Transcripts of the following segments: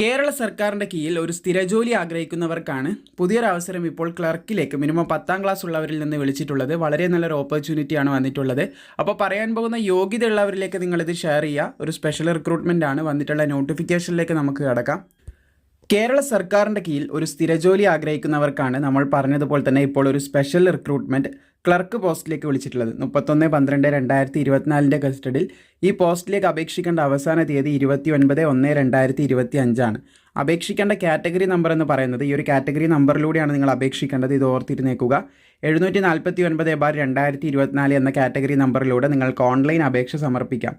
കേരള സർക്കാരിന്റെ കീഴിൽ ഒരു സ്ഥിരജോലി ആഗ്രഹിക്കുന്നവർക്കാണ് പുതിയൊരു അവസരം ഇപ്പോൾ ക്ലർക്കിലേക്ക് മിനിമം പത്താം ക്ലാസ് ഉള്ളവരിൽ നിന്ന് വിളിച്ചിട്ടുള്ളത്. വളരെ നല്ലൊരു ഓപ്പർച്യൂണിറ്റിയാണ് വന്നിട്ടുള്ളത്. അപ്പോൾ പറയാൻ പോകുന്ന യോഗ്യത ഉള്ളവരിലേക്ക് നിങ്ങളിത് ഷെയർ ചെയ്യുക. ഒരു സ്പെഷ്യൽ റിക്രൂട്ട്മെന്റ് ആണ്. വന്നിട്ടുള്ള നോട്ടിഫിക്കേഷനിലേക്ക് നമുക്ക് കിടക്കാം. കേരള സർക്കാരിന്റെ കീഴിൽ ഒരു സ്ഥിരജോലി ആഗ്രഹിക്കുന്നവർക്കാണ് നമ്മൾ പറഞ്ഞതുപോലെ തന്നെ ഇപ്പോൾ ഒരു സ്പെഷ്യൽ റിക്രൂട്ട്മെന്റ് ക്ലർക്ക് പോസ്റ്റിലേക്ക് വിളിച്ചിട്ടുള്ളത്. മുപ്പത്തൊന്ന് പന്ത്രണ്ട് രണ്ടായിരത്തി ഇരുപത്തിനാലിന്റെ കസ്റ്റഡിയിൽ ഈ പോസ്റ്റിലേക്ക് അപേക്ഷിക്കേണ്ട അവസാന തീയതി ഇരുപത്തി ഒൻപത് ഒന്ന് രണ്ടായിരത്തി ഇരുപത്തി അഞ്ചാണ് അപേക്ഷിക്കേണ്ട കാറ്റഗറി നമ്പർ എന്ന് പറയുന്നത് ഈ ഒരു കാറ്റഗറി നമ്പറിലൂടെയാണ് നിങ്ങൾ അപേക്ഷിക്കേണ്ടത്. ഇത് ഓർത്തിരുന്നേക്കുക എഴുന്നൂറ്റി നാൽപ്പത്തി ഒൻപത് ബാർ രണ്ടായിരത്തി ഇരുപത്തിനാല് എന്ന കാറ്റഗറി നമ്പറിലൂടെ നിങ്ങൾക്ക് ഓൺലൈൻ അപേക്ഷ സമർപ്പിക്കാം.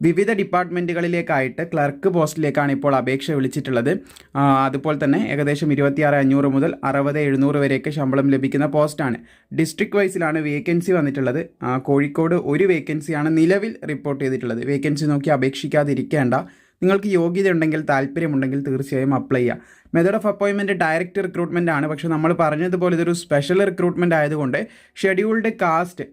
വിവിധ ഡിപ്പാർട്ട്മെന്റുകളിലേക്കായിട്ട് ക്ലർക്ക് പോസ്റ്റിലേക്കാണ് ഇപ്പോൾ അപേക്ഷ വിളിച്ചിട്ടുള്ളത്. അതുപോലെ തന്നെ ഏകദേശം ഇരുപത്തിയാറ് അഞ്ഞൂറ് മുതൽ അറുപത് എഴുന്നൂറ് വരെയൊക്കെ ശമ്പളം ലഭിക്കുന്ന പോസ്റ്റാണ്. ഡിസ്ട്രിക്ട് വൈസിലാണ് വേക്കൻസി വന്നിട്ടുള്ളത്. കോഴിക്കോട് ഒരു വേക്കൻസിയാണ് നിലവിൽ റിപ്പോർട്ട് ചെയ്തിട്ടുള്ളത്. വേക്കൻസി നോക്കി അപേക്ഷിക്കാതിരിക്കേണ്ട. നിങ്ങൾക്ക് യോഗ്യത ഉണ്ടെങ്കിൽ താല്പര്യമുണ്ടെങ്കിൽ തീർച്ചയായും അപ്ലൈ ചെയ്യുക മെത്തേഡ് ഓഫ് അപ്പോയിൻമെന്റ് ഡയറക്റ്റ് റിക്രൂട്ട്മെന്റ് ആണ്. പക്ഷേ നമ്മൾ പറഞ്ഞതുപോലെ ഇതൊരു സ്പെഷ്യൽ റിക്രൂട്ട്മെന്റ് ആയതുകൊണ്ട് ഷെഡ്യൂൾഡ് കാസ്റ്റ്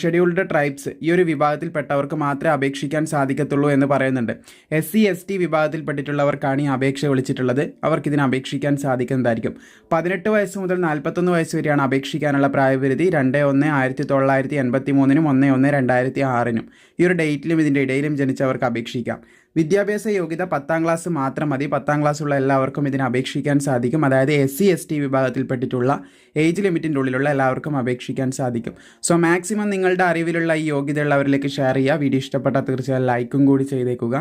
ഷെഡ്യൂൾഡ് ട്രൈബ്സ് ഈ ഒരു വിഭാഗത്തിൽപ്പെട്ടവർക്ക് മാത്രമേ അപേക്ഷിക്കാൻ സാധിക്കത്തുള്ളൂ എന്ന് പറയുന്നുണ്ട്. എസ് സി എസ് ടി വിഭാഗത്തിൽപ്പെട്ടിട്ടുള്ളവർക്കാണ് ഈ അപേക്ഷ വിളിച്ചിട്ടുള്ളത്. അവർക്ക് ഇതിന് അപേക്ഷിക്കാൻ സാധിക്കുന്നതായിരിക്കും. പതിനെട്ട് വയസ്സ് മുതൽ നാൽപ്പത്തൊന്ന് വയസ്സ് വരെയാണ് അപേക്ഷിക്കാനുള്ള പ്രായപരിധി. രണ്ട് ഒന്ന് ആയിരത്തി തൊള്ളായിരത്തി എൺപത്തി മൂന്നിനും ഒന്ന് ഒന്ന് രണ്ടായിരത്തി ആറിനും. ഈ ഒരു ഡേറ്റിലും ഇതിന്റെ ഇടയിലും ജനിച്ചവർക്ക് അപേക്ഷിക്കാം. വിദ്യാഭ്യാസ യോഗ്യത പത്താം ക്ലാസ് മാത്രം മതി. പത്താം ക്ലാസ്സുള്ള എല്ലാവർക്കും ഇതിന് അപേക്ഷിക്കാൻ സാധിക്കും. അതായത് എസ് സി എസ് ടി വിഭാഗത്തിൽപ്പെട്ടിട്ടുള്ള ഏജ് ലിമിറ്റിന്റെ ഉള്ളിലുള്ള എല്ലാവർക്കും അപേക്ഷിക്കാൻ സാധിക്കും. സോ മാക്സിമം നിങ്ങളുടെ അറിവിലുള്ള ഈ യോഗ്യതയുള്ളവരിലേക്ക് ഷെയർ ചെയ്യുക. വീഡിയോ ഇഷ്ടപ്പെട്ടാൽ തീർച്ചയായും ലൈക്കും കൂടി ചെയ്തേക്കുക.